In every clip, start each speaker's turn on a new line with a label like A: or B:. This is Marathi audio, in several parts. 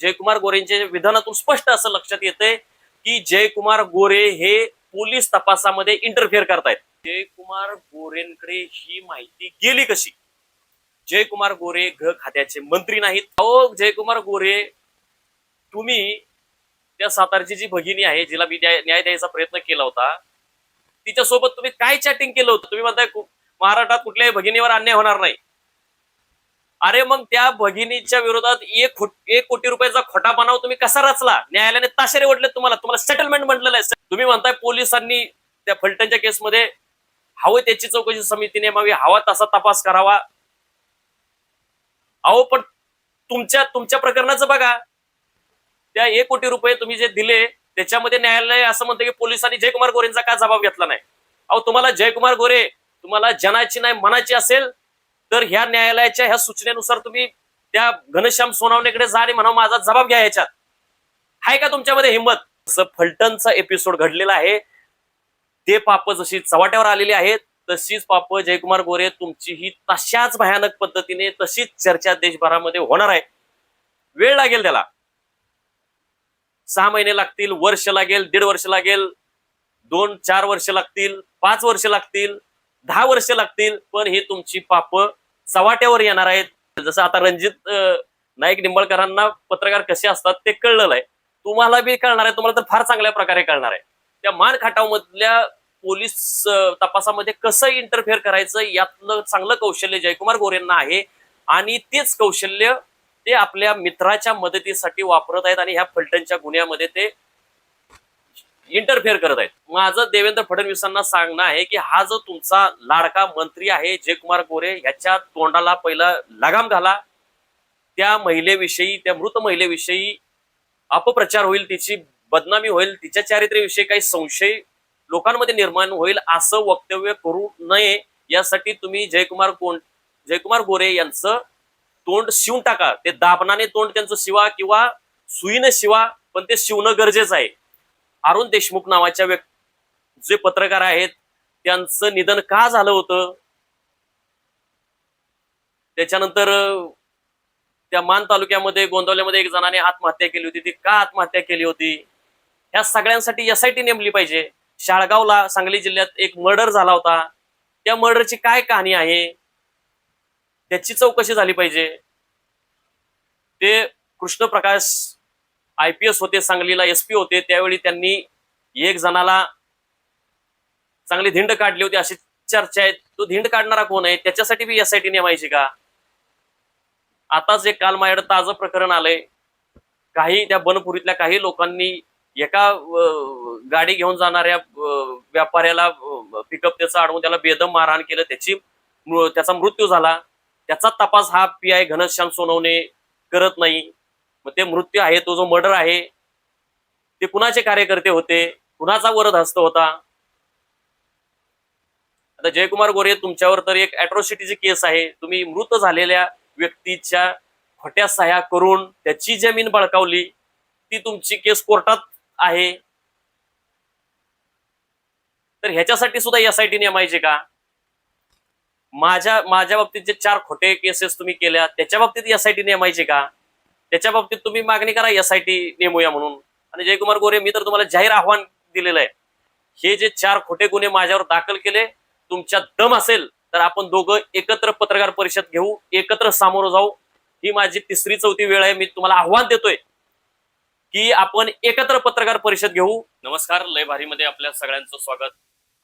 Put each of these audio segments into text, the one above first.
A: जयकुमार गोरेंच्या विधानातून स्पष्ट असं लक्षात येतंय की जयकुमार गोरे हे पोलीस तपासामध्ये इंटरफेअर करतायत. जयकुमार गोरेंकडे ही माहिती गेली कशी? जयकुमार गोरे घ खात्याचे मंत्री नाहीत. अहो जयकुमार गोरे तुम्ही त्या सातारची जी भगिनी आहे जिला मी न्याय द्यायचा प्रयत्न केला होता तिच्यासोबत तुम्ही काय चॅटिंग केलं होतं? तुम्ही म्हणताय महाराष्ट्रात कुठल्याही भगिनीवर अन्याय होणार नाही. अरे मग त्या भगिनीच्या विरोधात एक एक कोटी रुपयाचा खोटा बनाव तुम्ही कसा रचला? न्यायालयाने ताशेरे ओढले तुम्हाला. तुम्हाला सेटलमेंट म्हटलेलं आहे. तुम्ही म्हणताय पोलिसांनी त्या फलटणच्या केसमध्ये हवं त्याची चौकशी समिती नेमावी हवा तसा तपास करावा. अहो पण तुमच्या तुमच्या प्रकरणाचं बघा. त्या एक कोटी रुपये तुम्ही जे दिले त्याच्यामध्ये न्यायालय असं म्हणतं की पोलिसांनी जयकुमार गोरेंचा का जबाब घेतला नाही? अहो तुम्हाला जयकुमार गोरे तुम्हाला जनाची नाही मनाची असेल तर ह्या न्यायालयाच्या ह्या सूचनेनुसार तुम्ही त्या घनश्याम सोनावणेकडे जा आणि म्हणा माझा जबाब घ्या ह्याच्यात. आहे का तुमच्यामध्ये हिंमत? जसं फलटणचा एपिसोड घडलेला आहे ते पाप जशी चव्हाट्यावर आलेली आहेत तशीच पाप जयकुमार गोरे तुमची ही तशाच भयानक पद्धतीने तशीच चर्चा देशभरामध्ये होणार आहे. वेळ लागेल त्याला. सहा महिने लागतील वर्ष लागेल दीड वर्ष लागेल दोन चार वर्ष लागतील पाच वर्ष लागतील दहा वर्ष लागतील पण ही तुमची पाप चव्हाट्यावर येणार आहेत. जसं आता रणजित नाईक निंबाळकरांना पत्रकार कसे असतात ते कळलेलं आहे. तुम्हाला बी कळणार आहे तुम्हाला तर फार चांगल्या प्रकारे कळणार आहे. त्या मानखाटाव मधल्या पोलीस तपासामध्ये कसं इंटरफेअर करायचं यातलं चांगलं कौशल्य जयकुमार गोरेंना आहे. आणि तेच कौशल्य ते आपल्या मित्राच्या मदतीसाठी वापरत आहेत आणि ह्या फलटणच्या गुन्ह्यामध्ये ते इंटरफेअर करत आहेत. माझं देवेंद्र फडणवीसांना सांगणं आहे की हा जो तुमचा लाडका मंत्री आहे जयकुमार गोरे ह्याच्या तोंडाला पहिला लगाम घाला. त्या महिलेविषयी त्या मृत महिलेविषयी अपप्रचार होईल तिची बदनामी होईल तिच्या चारित्र्याविषयी काही संशय लोकांमध्ये निर्माण होईल असं वक्तव्य करू नये. यासाठी तुम्ही जयकुमार कोण जयकुमार गोरे यांचं तोंड शिवून टाका. ते दाबनाने तोंड त्यांचं शिवा किंवा सुईनं शिवा पण ते शिवणं गरजेचं आहे. अरुण देशमुख नावाच्या व्यक्ती जे पत्रकार आहेत त्यांचं निधन का झालं होतं? त्याच्यानंतर त्या मान तालुक्यामध्ये गोंदवल्यामध्ये एक जणाने आत्महत्या केली होती. ती का आत्महत्या केली होती? ह्या सगळ्यांसाठी एस आय टी नेमली पाहिजे. शाळगावला सांगली जिल्ह्यात एक मर्डर झाला होता. त्या मर्डरची काय कहाणी आहे? त्याची चौकशी झाली पाहिजे. ते Krishna Prakash I P S होते सांगलीला एसपी होते त्यावेळी त्यांनी एक जणाला चांगली धिंड काढली होती अशी चर्चा आहे. तो धिंड काढणारा कोण आहे? त्याच्यासाठी बी एसआयटी नेमायची का? आताच एक काल माझ्याकडे ताजं प्रकरण आलंय. काही त्या बनपुरीतल्या काही लोकांनी एका गाडी घेऊन जाणाऱ्या व्यापाऱ्याला पिकअप त्याचं अडवून त्याला बेदम मारहाण केलं. त्याची त्याचा मृत्यू झाला. त्याचा तपास हा पी आय घनश्याम सोनवणे करत नाही. मग ते मृत्यू आहे तो जो मर्डर आहे ते कुणाचे कार्यकर्ते होते? कुणाचा वरद हस्त होता? आता जयकुमार गोरे तुमच्यावर तर एक अॅट्रॉसिटीची केस आहे. तुम्ही मृत झालेल्या व्यक्तीच्या खोट्या सह्या करून त्याची जमीन बळकावली. ती तुमची केस कोर्टात आहे. तर ह्याच्यासाठी सुद्धा एस आय टी नेमायचे का? माझ्या माझ्या बाबतीत जे चार खोटे केसेस तुम्ही केल्या त्याच्या बाबतीत एस आय टी नेमायचे का? त्याच्या बाबतीत तुम्ही मागणी करा एसआयटी नेमूया म्हणून. आणि जयकुमार गोरे मी तर तुम्हाला जाहीर आव्हान दिलेलं आहे. हे जे चार खोटे गुन्हे माझ्यावर दाखल केले तुमच्या दम असेल तर आपण दोघं एकत्र पत्रकार परिषद घेऊ एकत्र सामोरं जाऊ. ही माझी तिसरी चौथी वेळ आहे. मी तुम्हाला आव्हान देतोय की आपण एकत्र पत्रकार परिषद घेऊ. नमस्कार. लय भारीमध्ये आपल्या सगळ्यांचं स्वागत.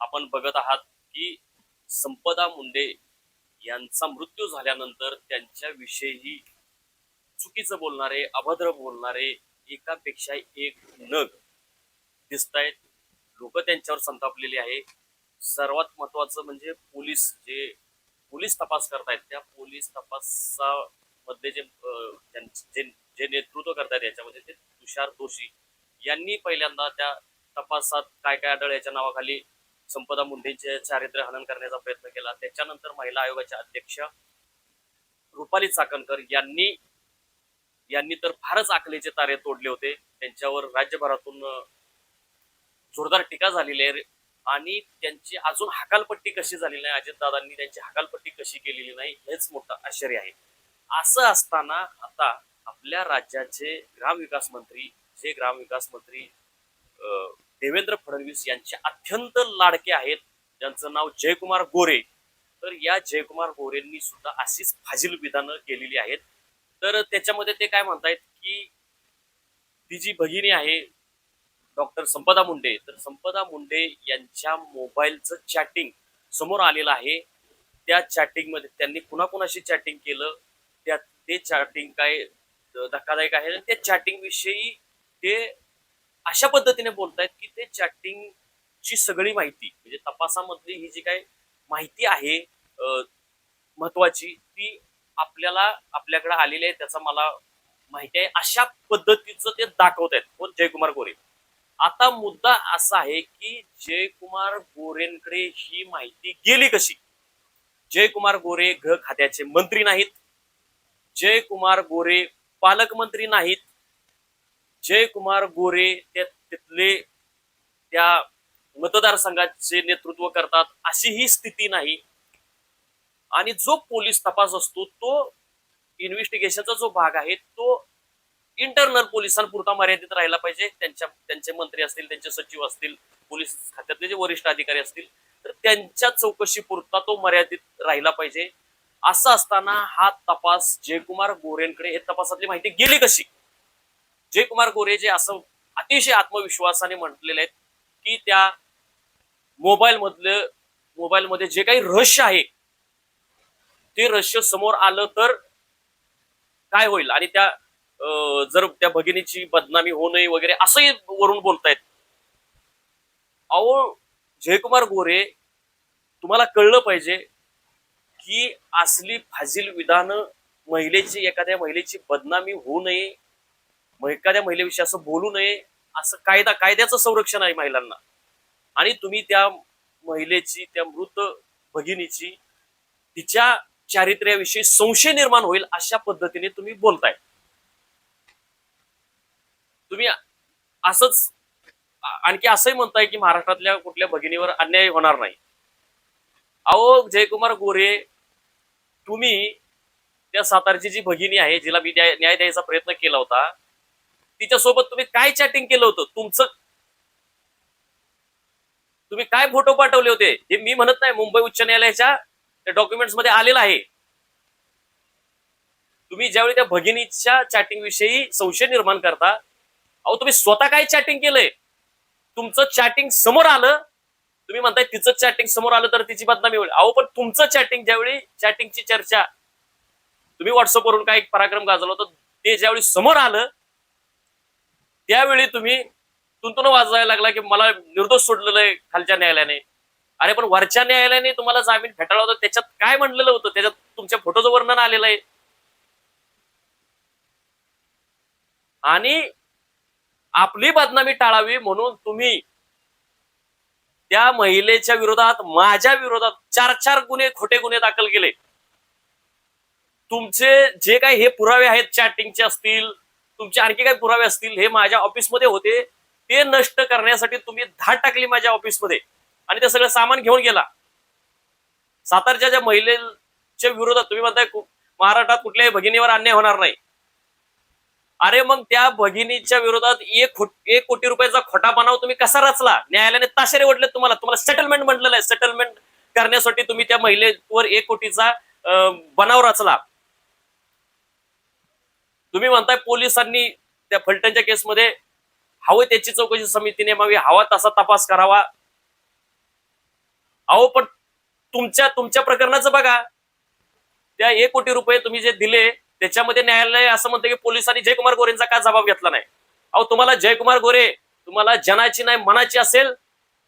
A: आपण बघत आहात की संपदा मुंडे यांचा मृत्यू झाल्यानंतर त्यांच्याविषयी चुकीचं बोलणारे अभद्र बोलणारे एकापेक्षा एक नग दिसत आहेत लोक त्यांच्यावर संतापलेली आहे. सर्वात महत्वाचं म्हणजे पोलीस जे पोलीस तपास करतायत. त्या पोलीस तपासामध्ये जे जे जे नेतृत्व करतायत याच्यामध्ये ते तुषार दोषी यांनी पहिल्यांदा त्या तपासात काय काय आढळ याच्या नावाखाली संपदा मुंडेंचे चारित्र्य हनन करण्याचा प्रयत्न केला. त्याच्यानंतर महिला आयोगाच्या अध्यक्ष रुपाली चाकणकर यांनी यांनी तर फारच आकलेचे तारे तोडले होते. त्यांच्यावर राज्यभरातून जोरदार टीका झालेली आहे. आणि त्यांची अजून हकालपट्टी कशी झालेली नाही अजितदादांनी त्यांची हकालपट्टी कशी केलेली नाही हेच मोठं आश्चर्य आहे. असं असताना आता आपल्या राज्याचे ग्रामविकास मंत्री जे ग्रामविकास मंत्री अं, देवेंद्र फडणवीस यांचे अत्यंत लाडके आहेत ज्यांचं नाव जयकुमार गोरे. तर या जयकुमार गोरेंनी सुद्धा अशीच फाजील विधानं केलेली आहेत. तर त्याच्यामध्ये ते काय म्हणतायत की ती जी भगिनी आहे डॉक्टर संपदा मुंडे तर संपदा मुंडे यांच्या मोबाईलचं चॅटिंग समोर आलेलं आहे. त्या चॅटिंगमध्ये त्यांनी कुणाकुणाशी चॅटिंग केलं त्या ते चॅटिंग काय धक्कादायक आहे. आणि त्या चॅटिंग विषयी ते अशा पद्धतीने बोलतायत की ते चॅटिंग ची सगळी माहिती म्हणजे तपासामधली ही जी काही माहिती आहे महत्वाची ती आपल्याला आपल्याकडे आलेले आहे त्याचा मला माहिती आहे. अशा पद्धतीचं ते दाखवत आहेत. कोण जयकुमार गोरे. आता मुद्दा असा आहे की जयकुमार गोरेंकडे ही माहिती गेली कशी? जयकुमार गोरे गृह खात्याचे मंत्री नाहीत. जयकुमार गोरे पालकमंत्री नाहीत. जयकुमार गोरे त्या तिथले त्या मतदारसंघाचे नेतृत्व करतात अशी ही स्थिती नाही. आणि जो पोलीस तपास असतो तो इन्व्हेस्टिगेशनचा जो भाग आहे तो इंटरनल पोलिसांपुरता मर्यादित राहिला पाहिजे. त्यांच्या त्यांचे मंत्री असतील त्यांचे सचिव असतील पोलीस खात्यातले जे वरिष्ठ अधिकारी असतील तर त्यांच्या चौकशीपुरता तो मर्यादित राहिला पाहिजे. असं असताना हा तपास जयकुमार गोरेंकडे हे तपासातली माहिती गेली कशी? जयकुमार गोरे जे असं अतिशय आत्मविश्वासाने म्हटलेले आहेत की त्या मोबाईल मधलं मोबाईलमध्ये जे काही रहस्य आहे ते रहस्य समोर आलं तर काय होईल? आणि त्या अं, जर त्या भगिनीची बदनामी होऊ नये वगैरे असंही वरून बोलतायत अहो जयकुमार गोरे तुम्हाला कळलं पाहिजे की असली फाजील विधानं महिलेची एखाद्या महिलेची बदनामी होऊ नये एखाद्या महिलेविषयी असं बोलू नये असं कायदा कायद्याचं संरक्षण आहे महिलांना. आणि तुम्ही त्या महिलेची त्या मृत भगिनीची तिच्या चारित्र्याविषयी संशय निर्माण होईल अशा पद्धतीने तुम्ही बोलताय. तुम्ही असंच आणखी असंही म्हणताय की महाराष्ट्रातल्या कुठल्या भगिनीवर अन्याय होणार नाही. अहो जयकुमार गोरे तुम्ही त्या सातारची जी भगिनी आहे जिला मी न्याय न्याय द्यायचा प्रयत्न केला होता तिच्यासोबत तुम्ही काय चॅटिंग केलं होतं? तुमचं तुम्ही काय फोटो पाठवले होते? हे मी म्हणत नाही मुंबई उच्च न्यायालयाच्या डॉक्युमेंट्समध्ये आलेलं आहे. तुम्ही ज्यावेळी त्या भगिनीच्या चॅटिंग विषयी संशय निर्माण करता अहो तुम्ही स्वतः काय चॅटिंग केलंय? तुमचं चॅटिंग समोर आलं तुम्ही म्हणताय तिचं चॅटिंग समोर आलं तर तिची बदनामी होईल. अहो पण तुमचं चॅटिंग ज्यावेळी चॅटिंगची चर्चा तुम्ही व्हॉट्सअपवरून काय पराक्रम गाजवला होता ते ज्यावेळी समोर आलं त्यावेळी तुम्ही तुंतुन वाजवायला लागला की मला निर्दोष सोडलेलं आहे खालच्या न्यायालयाने. अरे पण वरच्या न्यायालयाने तुम्हाला जामीन फेटाळला होता त्याच्यात काय म्हणलेलं होतं? त्याच्यात तुमच्या फोटोचं वर्णन आलेलं आहे. आणि आपली बदनामी टाळावी म्हणून तुम्ही त्या महिलेच्या विरोधात माझ्या विरोधात चार चार गुन्हे खोटे गुन्हे दाखल केले. तुमचे जे काही हे पुरावे आहेत चॅटिंगचे असतील तुमचे आणखी काही पुरावे असतील हे माझ्या ऑफिसमध्ये होते. ते नष्ट करण्यासाठी तुम्ही धाड टाकली माझ्या ऑफिसमध्ये आणि ते सगळं सामान घेऊन गेला. सातारच्या ज्या महिलेच्या विरोधात तुम्ही म्हणताय महाराष्ट्रात कुठल्याही भगिनीवर अन्याय होणार नाही. अरे मग त्या भगिनीच्या विरोधात एक खो- एक कोटी रुपयाचा खोटा बनाव तुम्ही कसा रचला? न्यायालयाने ताशेरे ओढले तुम्हाला. तुम्हाला सेटलमेंट म्हटलेलं आहे. सेटलमेंट करण्यासाठी तुम्ही त्या महिलेवर एक कोटीचा बनाव रचला. तुम्ही म्हणताय पोलिसांनी त्या फलटणच्या केसमध्ये हवं त्याची चौकशी समिती नेमावी हवा तसा तपास करावा. अहो पण तुमच्या तुमच्या प्रकरणाचं बघा. त्या एक कोटी रुपये तुम्ही जे दिले त्याच्यामध्ये न्यायालय असं म्हणतं की पोलिसांनी जयकुमार गोरेंचा का जबाब घेतला नाही? अहो तुम्हाला जयकुमार गोरे तुम्हाला जनाची नाही मनाची असेल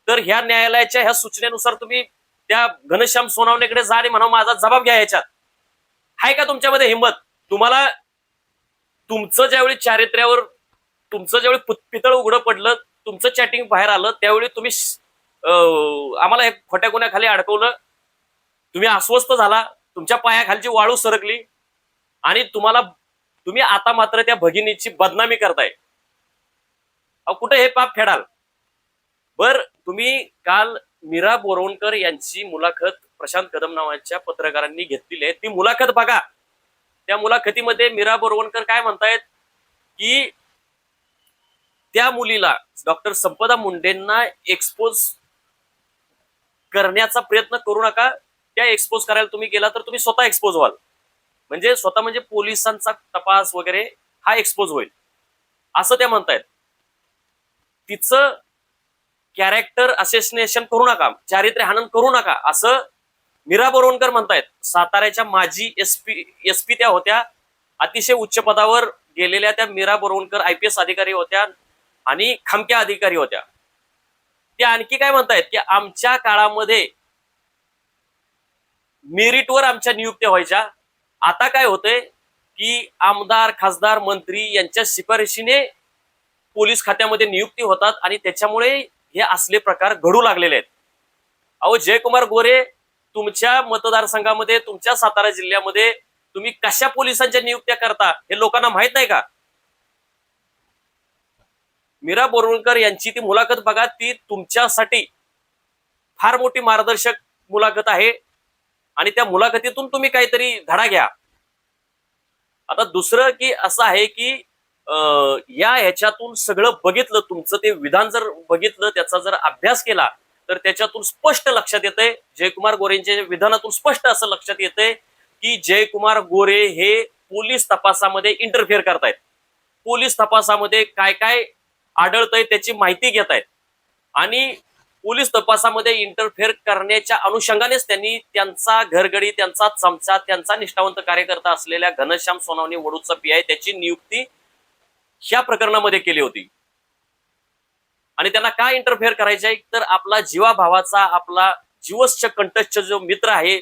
A: तर ह्या न्यायालयाच्या ह्या सूचनेनुसार तुम्ही त्या घनश्याम सोनावणेकडे जा आणि म्हणा माझा जबाब घ्या ह्याच्यात. आहे का तुमच्यामध्ये हिंमत? तुम्हाला तुमचं ज्यावेळी चारित्र्यावर तुमचं ज्यावेळी पुत- पितळ उघडं पडलं तुमचं चॅटिंग बाहेर आलं त्यावेळी तुम्ही आम्हाला हे खोट्या गुन्ह्याखाली अडकवलं. तुम्ही अस्वस्थ झाला तुमच्या पायाखालची वाळू सरकली आणि तुम्हाला तुम्ही आता मात्र त्या भगिनीची बदनामी करताय. अहो कुठे हे पाप फेडाल? बर तुम्ही काल मीरा बोरवणकर यांची मुलाखत प्रशांत कदम नावाच्या पत्रकारांनी घेतलेली आहे. ती मुलाखत बघा. त्या मुलाखतीमध्ये मीरा बोरवणकर काय म्हणतायत? की त्या मुलीला डॉक्टर संपदा मुंडेंना एक्सपोज करण्याचा प्रयत्न करू नका. त्या एक्सपोज करायला तुम्ही गेला तर तुम्ही स्वतः एक्सपोज व्हाल. म्हणजे स्वतः म्हणजे पोलिसांचा तपास वगैरे हा एक्सपोज होईल. असं त्या म्हणतायत. तिचं कॅरेक्टर असेसिनेशन करू नका. चारित्र्य हनन करू नका. असं मीरा बोरवणकर म्हणतायत. साताऱ्याच्या माजी एसपी एसपी त्या होत्या. अतिशय उच्च पदावर गेलेल्या त्या Meera Borwankar I P S अधिकारी होत्या आणि खमक्या अधिकारी होत्या. ते आणखी काय म्हणतायत की आमच्या काळामध्ये मेरिटवर आमच्या नियुक्त्या व्हायच्या. आता काय होतंय की आमदार खासदार मंत्री यांच्या शिफारशीने पोलीस खात्यामध्ये नियुक्ती होतात आणि त्याच्यामुळे हे असले प्रकार घडू लागलेले आहेत. अहो जयकुमार गोरे तुमच्या मतदारसंघामध्ये तुमच्या सातारा जिल्ह्यामध्ये तुम्ही कशा पोलिसांच्या नियुक्त्या करता हे लोकांना माहीत नाही का? मीरा बोरवणकर यांची ती मुलाखत बघा ती तुमच्यासाठी फार मोठी मार्गदर्शक मुलाखत आहे. आणि त्या मुलाखतीतून तुम्ही काहीतरी धडा घ्या. आता दुसरं की असं आहे की या ह्याच्यातून सगळं बघितलं तुमचं ते विधान जर बघितलं त्याचा जर अभ्यास केला तर त्याच्यातून स्पष्ट लक्षात येतंय. जयकुमार गोरेंच्या विधानातून स्पष्ट असं लक्षात येतंय की जयकुमार गोरे हे पोलीस तपासामध्ये इंटरफेअर करतायत. पोलीस तपासामध्ये काय काय आढळतंय त्याची माहिती घेत आहेत आणि पोलीस तपासामध्ये इंटरफेअर करण्याच्या अनुषंगानेच त्यांनी त्यांचा घरगडी त्यांचा चमचा त्यांचा निष्ठावंत कार्यकर्ता असलेल्या घनश्याम सोनावणे वडूचा पी आय त्याची नियुक्ती ह्या प्रकरणामध्ये केली होती. आणि त्यांना काय इंटरफेअर करायचं आहे? तर आपला जीवाभावाचा आपला जीवस्य कंटस्थ जो मित्र आहे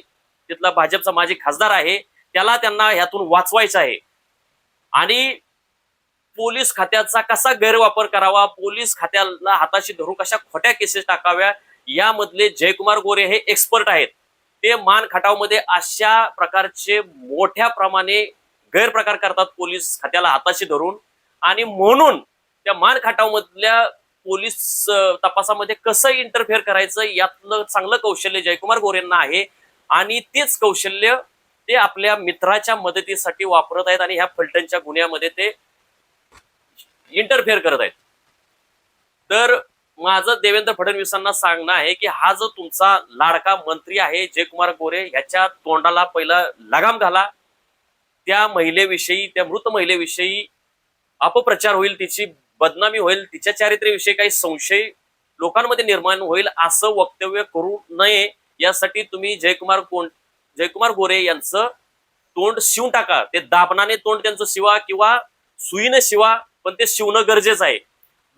A: तिथला भाजपचा माजी खासदार आहे त्याला त्यांना ह्यातून वाचवायचं आहे. आणि पोलीस खात्याचा कसा गैरवापर करावा? पोलीस खात्याला हाताशी धरून कशा खोट्या केसेस टाकाव्या? यामधले जयकुमार गोरे हे एक्सपर्ट आहेत. ते मान खटावमध्ये अशा प्रकारचे मोठ्या प्रमाणे गैरप्रकार करतात पोलीस खात्याला हाताशी धरून. आणि म्हणून त्या मान खटावमधल्या पोलीस तपासामध्ये कसं इंटरफेअर करायचं यातलं चांगलं कौशल्य जयकुमार गोरेंना आहे. आणि तेच कौशल्य ते आपल्या मित्राच्या मदतीसाठी वापरत आहेत आणि ह्या फलटणच्या गुन्ह्यामध्ये ते इंटरफेअर करत आहेत. तर माझं देवेंद्र फडणवीसांना सांगणं आहे की हा जो तुमचा लाडका मंत्री आहे जयकुमार गोरे याच्या तोंडाला पहिला लगाम घाला. त्या महिलेविषयी त्या मृत महिलेविषयी अपप्रचार होईल तिची बदनामी होईल तिच्या चारित्र्याविषयी काही संशय लोकांमध्ये निर्माण होईल असं वक्तव्य करू नये. यासाठी तुम्ही जयकुमार कोण जयकुमार गोरे यांचं तोंड शिवून टाका. ते दाबनाने तोंड त्यांचं शिवा किंवा सुईने शिवा. पण ते शिवणं गरजेचं आहे.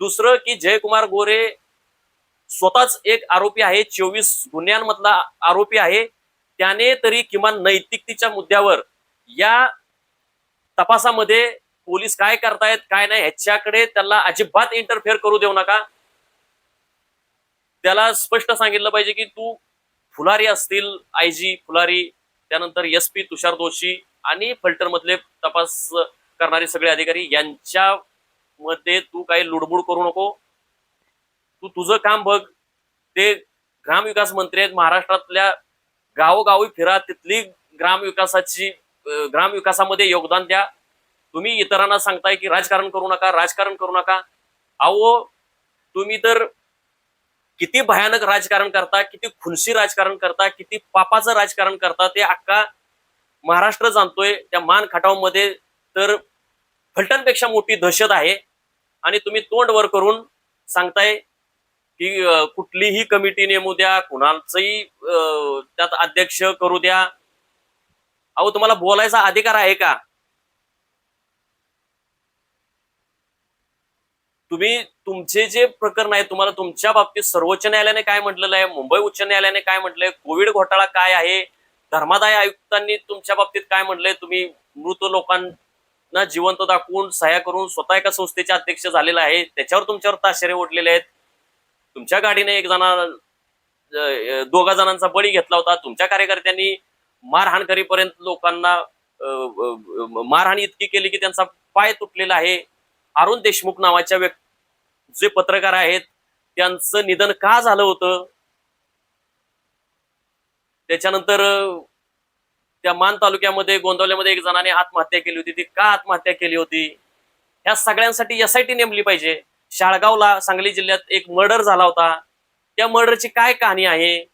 A: दुसरं की जयकुमार गोरे स्वतःच एक आरोपी आहे चोवीस गुन्ह्यांमधला आरोपी आहे. त्याने तरी किमान नैतिकतेच्या मुद्द्यावर या तपासामध्ये पोलीस काय करतायत काय नाही ह्याच्याकडे त्याला अजिबात इंटरफेअर करू देऊ नका. त्याला स्पष्ट सांगितलं पाहिजे की तू फुलारी असतील आय जी फुलारी त्यानंतर एस पी तुषार दोषी आणि फल्टरमधले मधले तपास करणारे सगळे अधिकारी यांच्या मध्ये तू काही लुडबुड करू नको. तू तुझं काम बघ. ते ग्रामविकास मंत्री आहेत महाराष्ट्रातल्या गावोगावी फिरा. तिथली ग्रामविकासाची ग्रामविकासामध्ये योगदान द्या. तुम्ही इतरांना सांगताय की राजकारण करू नका राजकारण करू नका. अहो तुम्ही तर किती भयानक राजकारण करता किती खुनशी राजकारण करता किती पापाचं राजकारण करता ते अख्खा महाराष्ट्र जाणतोय. त्या मान खटावमध्ये तर फलटणपेक्षा मोठी दहशत आहे. आणि तुम्ही तोंड वर करून सांगताय की कुठलीही कमिटी नेमू द्या कुणाचंही त्यात अध्यक्ष करू द्या. अहो तुम्हाला बोलायचा अधिकार आहे का? तुम्ही तुमचे जे प्रकरण आहे तुम्हाला तुमच्या बाबतीत सर्वोच्च न्यायालयाने काय म्हटलेलं आहे मुंबई उच्च न्यायालयाने काय म्हटलंय कोविड घोटाळा काय आहे धर्मादाय आयुक्तांनी तुमच्या बाबतीत काय म्हटलंय तुम्ही मृत लोकांना ना जिवंत दाखवून सह्या करून स्वतः एका संस्थेचे अध्यक्ष झालेला आहे त्याच्यावर तुमच्यावर ताशेरे ओढलेले आहेत. तुमच्या गाडीने एक जणा दोघा जणांचा बळी घेतला होता. तुमच्या कार्यकर्त्यांनी मारहाण करीपर्यंत लोकांना मारहाण इतकी केली की त्यांचा पाय तुटलेला आहे. अरुण देशमुख नावाच्या व्यक्ती जे पत्रकार आहेत त्यांचं निधन का झालं होतं? त्याच्यानंतर त्या मान तालुक्यामध्ये गोंदवल्यामध्ये एक जणाने आत्महत्या केली होती. ती का आत्महत्या केली होती? ह्या सगळ्यांसाठी एसआयटी नेमली पाहिजे. शाळगावला सांगली जिल्ह्यात एक मर्डर झाला होता. त्या मर्डरची काय कहाणी आहे?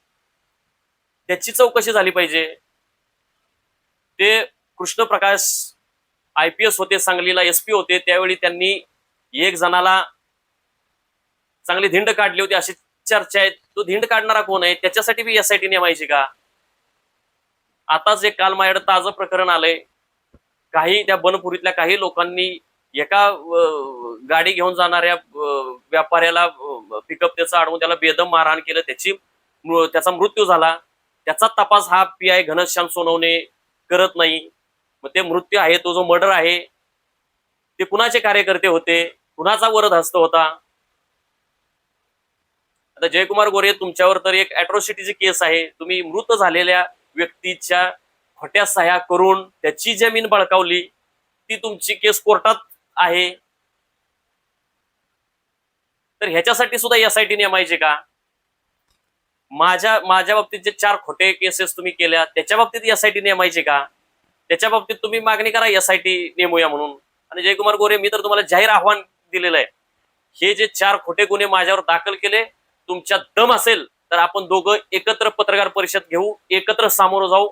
A: त्याची चौकशी झाली पाहिजे. ते Krishna Prakash I P S होते सांगलीला एस पी होते. त्यावेळी त्यांनी एक जणाला चांगली धिंड काढली होती अशी चर्चा आहे. तो धिंड काढणारा कोण आहे? त्याच्यासाठी बी एसआयटी नेमायची का? आताच एक काल माझ्याकडे ताजं प्रकरण आलंय. काही त्या बनपुरीतल्या काही लोकांनी एका गाडी घेऊन जाणाऱ्या व्यापाऱ्याला पिकअप त्याचं अडवून त्याला बेदम मारहाण केलं. त्याची त्याचा मृत्यू झाला. त्याचा तपास हा पी आय घनश्याम सोनवणे करत नाही. मग ते मृत्यू आहे तो जो मर्डर आहे ते कुणाचे कार्यकर्ते होते? कुणाचा वरद हस्त होता? आता जयकुमार गोरे तुमच्यावर तर एक अॅट्रॉसिटीची केस आहे. तुम्ही मृत झालेल्या व्यक्तीच्या खोट्या सह्या करून त्याची जमीन बळकावली ती तुमची केस कोर्टात आहे. तर ह्याच्यासाठी सुद्धा एसआयटी नेमायचे का? माझ्या माझ्या बाबतीत जे चार खोटे केसेस तुम्ही केल्या त्याच्या बाबतीत एसआयटी नेमायचे का? त्याच्या बाबतीत तुम्ही मागणी करा एसआयटी नेमूया म्हणून. आणि जयकुमार गोरे मी तर तुम्हाला जाहीर आव्हान दिलेलं आहे. हे जे चार खोटे गुन्हे माझ्यावर दाखल केले तुमच्या दम असेल तर आपण दोघं एकत्र पत्रकार परिषद घेऊ एकत्र सामोरं जाऊ.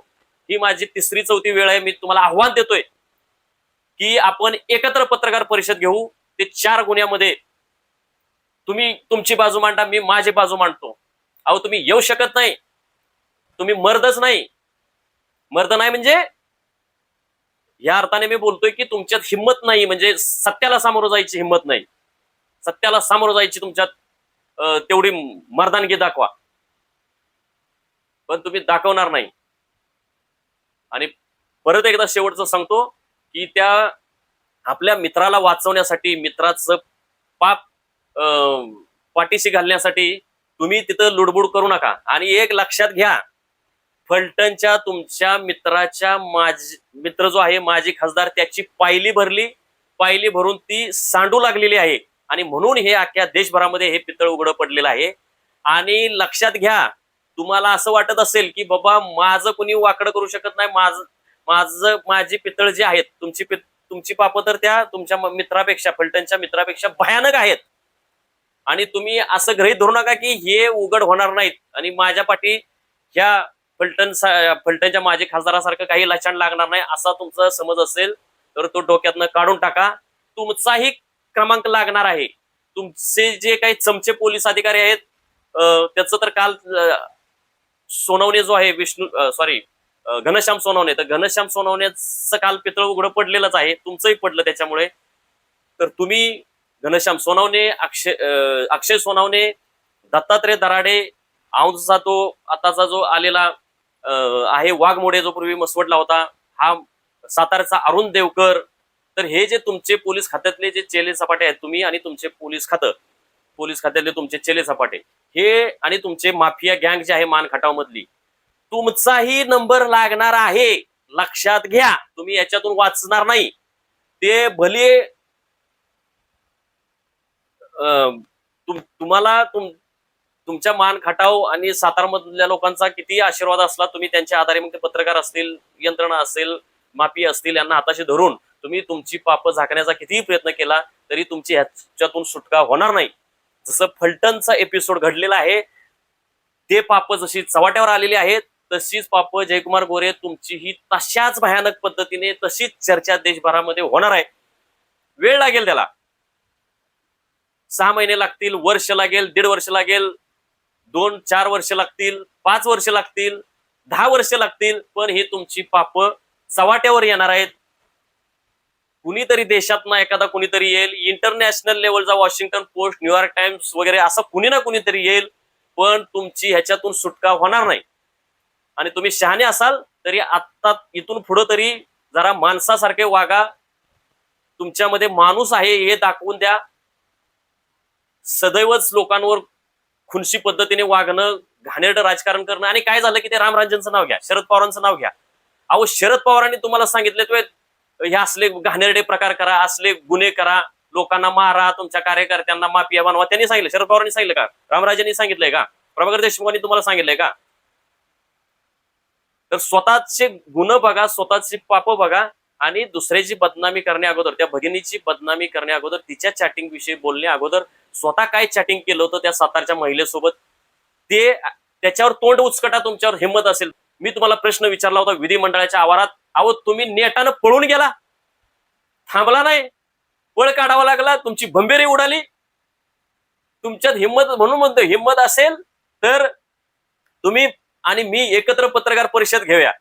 A: ही माझी तिसरी चौथी वेळ आहे. मी तुम्हाला आव्हान देतोय की आपण एकत्र पत्रकार परिषद घेऊ. ते चार गुन्ह्यामध्ये तुम्ही तुमची बाजू मांडा मी माझी बाजू मांडतो. अहो तुम्ही येऊ शकत नाही. तुम्ही मर्दच नाही. मर्द नाही म्हणजे? या अर्थाने मी बोलतोय की तुमच्यात हिंमत नाही म्हणजे सत्याला सामोरं जायची हिंमत नाही. सत्याला सामोरं जायची तुमच्यात तेवढी मर्दानगी दाखवा. पण तुम्ही दाखवणार नाही. आणि परत एकदा शेवटचं सांगतो की त्या आपल्या मित्राला वाचवण्यासाठी मित्राचं पाप अं, पाठीशी घालण्यासाठी तुम्ही तिथं लुडबुड करू नका. आणि एक लक्षात घ्या फलटणच्या तुमच्या मित्राच्या माझ मित्र जो आहे माजी खासदार त्याची पायली भरली. पायली भरून ती सांडू लागलेली आहे. आणि म्हणून हे अख्ख्या देशभरामध्ये हे पितळ उघडं पडलेलं आहे. आणि लक्षात घ्या तुम्हाला असं वाटत असेल की बाबा माझं कुणी वाकडं करू शकत नाही माझं माझं माझी पितळ जी आहेत तुमची पित तुमची पापं तर त्या तुमच्या मित्रापेक्षा फलटणच्या मित्रापेक्षा भयानक आहेत. आणि तुम्ही असं गृहित धरू नका की हे उघड होणार नाहीत. आणि माझ्या पाठी ह्या फलटण फलटणच्या माजी खासदारासारखं काही लक्षण लागणार नाही असा तुमचा समज असेल तर तो डोक्यातनं काढून टाका. तुमचाही क्रमांक लागणार आहे. तुमचे जे काही चमचे पोलीस अधिकारी आहेत त्याचं तर काल सोनवणे जो आहे विष्णू सॉरी घनश्याम सोनवणे. तर घनश्याम सोनवण्याचं काल पितळ उघडं पडलेलंच आहे तुमचंही पडलं त्याच्यामुळे. तर तुम्ही घनश्याम सोनवणे अक्षय अक्षय सोनवणे दत्तात्रय दराडे औंधचा तो आताचा जो आलेला अं, आहे वाघमोडे जो पूर्वी मसवडला होता हा सातारचा अरुण देवकर. तर हे जे तुमचे पोलीस खात्यातले जे चेले सपाटे आहेत तुम्ही आणि तुमचे पोलीस खातं पोलीस खात्यातले तुमचे चेले सपाटे हे आणि तुमचे माफिया गँग जे आहे मानखटाव मधली तुमचाही नंबर लागणार आहे. लक्षात घ्या. तुम्ही याच्यातून वाचणार नाही. ते भले अं, तुम- तुम्हाला तुम तुमच्या मान खटाव आणि सातारमधल्या लोकांचा किती आशीर्वाद असला तुम्ही त्यांच्या आधारे मग ते पत्रकार असतील यंत्रणा असेल माफी असतील यांना हाताशी धरून तुम्ही तुमची पाप झाकण्याचा कितीही प्रयत्न केला तरी तुमची ह्याच्यातून सुटका होणार नाही. जसं फलटणचा एपिसोड घडलेला आहे ते पाप जशी चव्हाट्यावर आलेली आहेत तशीच पाप जयकुमार गोरे तुमची ही तशाच भयानक पद्धतीने तशीच चर्चा देशभरामध्ये होणार आहे. वेळ लागेल त्याला. सहा महिने लागतील वर्ष लागेल दीड वर्ष लागेल दोन चार वर्ष लागतील पाच वर्ष लागतील दहा वर्ष लागतील पण ही तुमची पाप चव्हाट्यावर येणार आहेत. कुणीतरी देशातनं एखादा कुणीतरी येईल इंटरनॅशनल लेवलचा वॉशिंग्टन पोस्ट न्यूयॉर्क टाइम्स वगैरे असं कुणी ना कुणीतरी येईल पण तुमची ह्याच्यातून सुटका होणार नाही. आणि तुम्ही शहाणे असाल तरी आत्ता इथून पुढं तरी जरा माणसासारखे वागा. तुमच्यामध्ये माणूस आहे हे दाखवून द्या. सदैवच लोकांवर खुनशी पद्धतीने वागणं घाणेरडं राजकारण करणं आणि काय झालं की ते रामराजांचं नाव घ्या शरद पवारांचं नाव घ्या. अहो शरद पवारांनी तुम्हाला सांगितलं तुम्ही हे असले घाणेरडे प्रकार करा असले गुन्हे करा लोकांना मारा तुमच्या कार्यकर्त्यांना माफिया बनवा. त्यांनी सांगितलं शरद पवारांनी सांगितलं का? रामराजांनी सांगितलंय का? प्रभाकर देशमुखांनी तुम्हाला सांगितलंय का? तर स्वतःचे गुण बघा स्वतःची पाप बघा आणि दुसऱ्याची बदनामी करण्या अगोदर त्या भगिनीची बदनामी करण्या अगोदर तिच्या चॅटिंग विषयी बोलण्या अगोदर स्वतः काय चॅटिंग केलं होतं त्या सातारच्या महिलेसोबत? ते त्याच्यावर तोंड उचकटा तुमच्यावर हिंमत असेल. मी तुम्हाला प्रश्न विचारला होता विधिमंडळाच्या आवारात. अहो तुम्ही नेटानं पळून गेला. थांबला नाही. पळ काढावा लागला. तुमची भंबेरी उडाली. तुमच्यात हिंमत म्हणून म्हणतो हिंमत असेल तर तुम्ही आणि मी एकत्र पत्रकार परिषद घेऊया.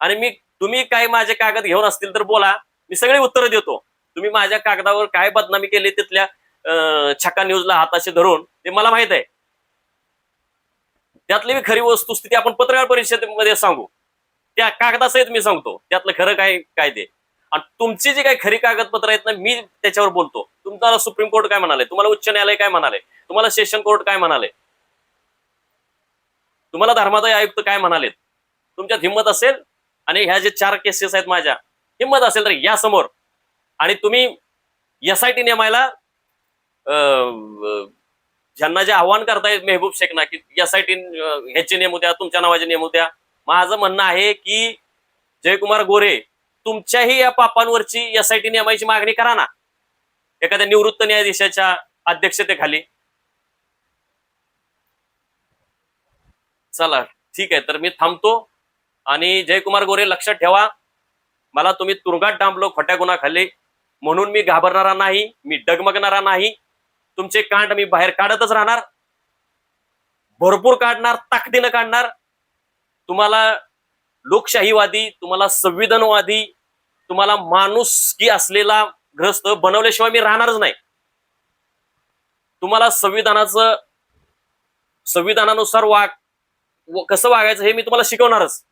A: आणि मी तुम्ही काय माझे कागद घेऊन असतील तर बोला. मी सगळे उत्तर देतो. तुम्ही माझ्या कागदावर काय बदनामी केली तिथल्या अं, न्यूजला हाताशी धरून ते मला माहीत आहे. त्यातली मी खरी वस्तुस्थिती आपण पत्रकार परिषदेमध्ये सांगू. त्या कागदासहित मी सांगतो. त्यातलं खरं काय काय ते. आणि तुमची जी काही खरी कागदपत्र आहेत ना मी त्याच्यावर बोलतो. तुम्हाला सुप्रीम कोर्ट काय म्हणाले? तुम्हाला उच्च न्यायालय काय म्हणाले? तुम्हाला सेशन कोर्ट काय म्हणाले? तुम्हाला धर्मादाय आयुक्त काय म्हणालेत? तुमच्यात हिंमत असेल? आणि ह्या जे चार केसेस आहेत माझ्या हिंमत असेल तर या समोर. आणि तुम्ही एस आय टी नेमायला अं, ज्यांना जे आव्हान करतायत मेहबूब शेखना की एस आय टी ह्याचे नेम द्या तुमच्या नावाचे नेम द्या माझं म्हणणं आहे की जयकुमार गोरे तुमच्याही या पापांवरची एस आय टी नियमाची मागणी करा ना. एखाद्या निवृत्त न्यायाधीशाच्या अध्यक्षतेखाली. चला ठीक आहे तर मी थांबतो. आणि जयकुमार गोरे लक्षात ठेवा मला तुम्ही तुरुंगात डांबलो खोट्या गुणाखाली. म्हणून मी घाबरणारा नाही मी डगमगणारा नाही. तुमचे कांड मी बाहेर काढतच राहणार. भरपूर काढणार ताकदीनं काढणार. तुम्हाला लोकशाहीवादी तुम्हाला संविधानवादी तुम्हाला माणुसकी असलेला ग्रस्त बनवल्याशिवाय मी राहणारच नाही. तुम्हाला संविधानाचं संविधानानुसार वाग कसं वागायचं हे मी तुम्हाला शिकवणारच.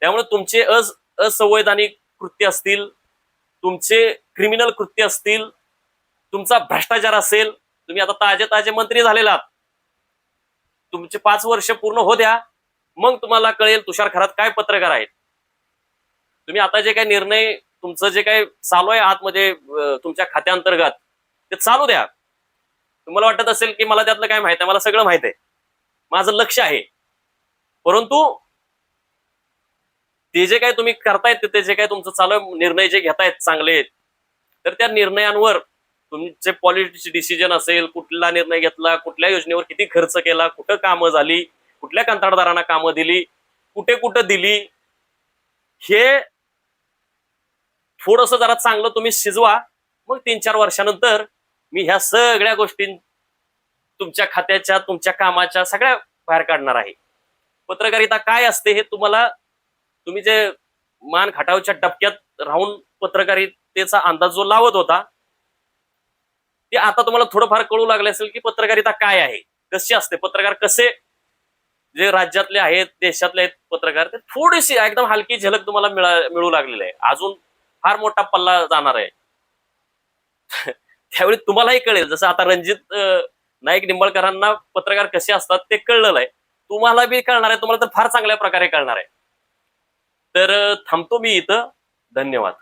A: त्यामुळे तुमचे अस असंवैधानिक कृत्य असतील तुमचे क्रिमिनल कृत्य असतील तुमचा भ्रष्टाचार असेल तुम्ही आता ताजे ताजे मंत्री झालेला तुमचे पाच वर्ष पूर्ण हो द्या. मग तुम्हाला कळेल तुषार खरात काय पत्रकार आहेत. तुम्ही आता जे काही निर्णय तुमचं जे काही चालू आहे आतमध्ये तुमच्या खात्याअंतर्गत ते चालू द्या. तुम्हाला वाटत असेल की मला त्यातलं काय माहीत आहे मला सगळं माहीत आहे. माझं लक्ष आहे. परंतु ते जे काय तुम्ही करतायत ते जे काय तुमचं चालू आहे निर्णय जे घेतायत चांगले आहेत तर त्या निर्णयांवर तुमचे पॉलिटिक्स डिसिजन असेल कुठला निर्णय घेतला कुठल्या योजनेवर किती खर्च केला कुठं कामं झाली कुठल्या कंत्राटदारांना कामं दिली? कुठे कुठं दिली? हे थोडस जरा चांगलं तुम्ही शिजवा. मग तीन चार वर्षानंतर मी ह्या सगळ्या गोष्टी तुमच्या खात्याच्या तुमच्या कामाच्या सगळ्या बाहेर काढणार आहे. पत्रकारिता काय असते हे तुम्हाला तुम्ही जे मान खाटावच्या टपक्यात राहून पत्रकारितेचा अंदाज जो लावत होता ते आता तुम्हाला थोडंफार कळू लागले असेल की पत्रकारिता काय आहे. कशी असते? पत्रकार कसे जे राज्यातले आहेत देशातले आहेत पत्रकार ते थोडीशी एकदम हलकी झलक तुम्हाला मिळू लागलेली आहे. अजून फार मोठा पल्ला जाणार आहे. त्यावेळी तुम्हालाही कळेल जसं आता रणजित नाईक निंबाळकरांना पत्रकार कसे असतात ते कळलेलं आहे. तुम्हाला बी कळणार आहे तुम्हाला तर फार चांगल्या प्रकारे कळणार आहे. तर थांबतो मी इथं. धन्यवाद.